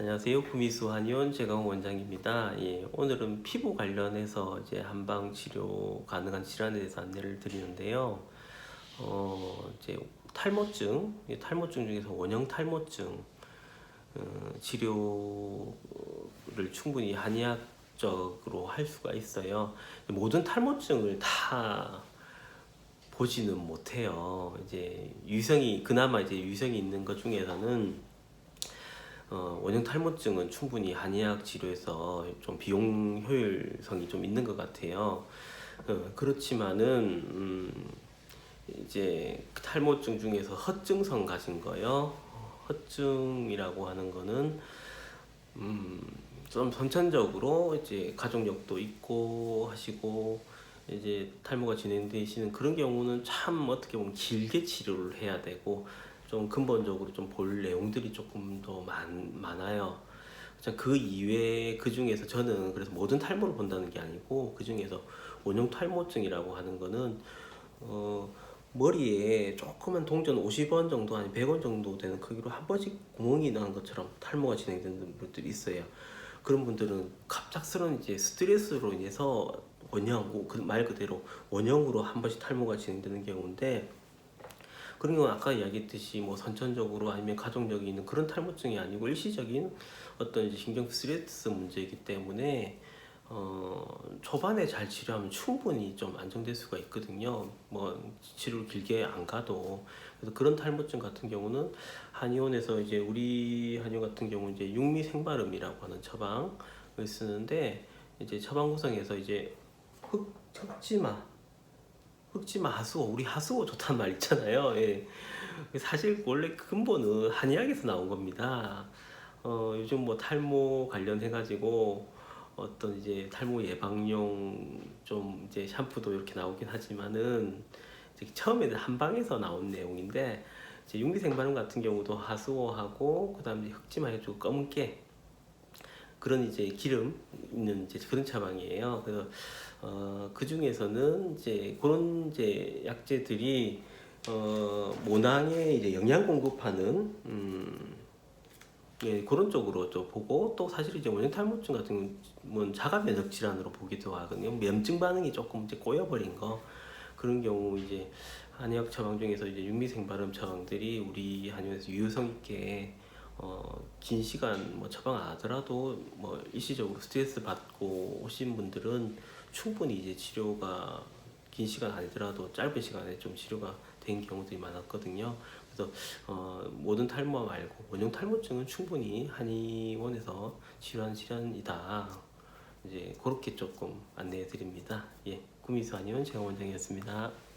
안녕하세요. 구미수 한의원 재강 원장입니다. 예, 오늘은 피부 관련해서 이제 한방 치료 가능한 질환에 대해서 안내를 드리는데요. 어, 이제 탈모증, 이 탈모증 중에서 원형 탈모증 어, 치료를 충분히 한의학적으로 할 수가 있어요. 모든 탈모증을 다 보지는 못해요. 이제 유성이 그나마 이제 유성이 있는 것 중에서는 어, 원형 탈모증은 충분히 한의학 치료에서 좀 비용 효율성이 좀 있는 것 같아요. 어, 그렇지만은 음, 이제 그 탈모증 중에서 허증성 가진 거요. 허증이라고 하는 거는 음, 좀 선천적으로 이제 가족력도 있고 하시고 이제 탈모가 진행되시는 그런 경우는 참 어떻게 보면 길게 치료를 해야 되고 좀 근본적으로 좀 볼 내용들이 조금 더 많, 많아요. 자, 그 이외에 그 중에서 저는 그래서 모든 탈모를 본다는 게 아니고 그 중에서 원형 탈모증이라고 하는 거는 어, 머리에 조그만 동전 50원 정도 아니 100원 정도 되는 크기로 한 번씩 구멍이 난 것처럼 탈모가 진행되는 분들이 있어요. 그런 분들은 갑작스러운 이제 스트레스로 인해서 원형 그말 그대로 원형으로 한 번씩 탈모가 진행되는 경우인데 그런 경우는 아까 이야기했듯이 뭐 선천적으로 아니면 가족력이 있는 그런 탈모증이 아니고 일시적인 어떤 신경 스트레스 문제이기 때문에 어 초반에 잘 치료하면 충분히 좀 안정될 수가 있거든요. 뭐 치료를 길게 안 가도 그래서 그런 탈모증 같은 경우는 한의원에서 이제 우리 한의원 같은 경우 이제 육미 생발음이라고 하는 처방을 쓰는데 이제 처방 구성에서 이제 흑 흑지마 흑지마 하수오 우리 하수오 좋다는 말 있잖아요. 예. 사실 원래 근본은 한의학에서 나온 겁니다. 어, 요즘 뭐 탈모 관련해 가지고 어떤 이제 탈모 예방용 좀 이제 샴푸도 이렇게 나오긴 하지만은 처음에는 한방에서 나온 내용인데 이제 육미생발음 같은 경우도 하수오하고 그다음에 흑지마 해주고 검은깨 그런 이제 기름 있는 이제 그런 처방이에요. 그래서 어, 그 중에서는 이제 그런 이제 약재들이 어, 모낭에 이제 영양 공급하는 음, 예, 그런 쪽으로 좀 보고 또 사실 이제 원형 탈모증 같은 경우는 자가 면역 질환으로 보기도 하거든요. 면증 반응이 조금 이제 꼬여버린 거 그런 경우 이제 한의학 처방 중에서 이제 육미생 발음 처방들이 우리 한의원에서 유효성 있게 어, 긴 시간 뭐 처방 안 하더라도 뭐 일시적으로 스트레스 받고 오신 분들은 충분히 이제 치료가 긴 시간 아니더라도 짧은 시간에 좀 치료가 된 경우들이 많았거든요. 그래서 어, 모든 탈모 말고 원형 탈모증은 충분히 한의원에서 치료하는 질환이다. 이제 그렇게 조금 안내해 드립니다. 예, 구미수 한의원 재원 원장이었습니다.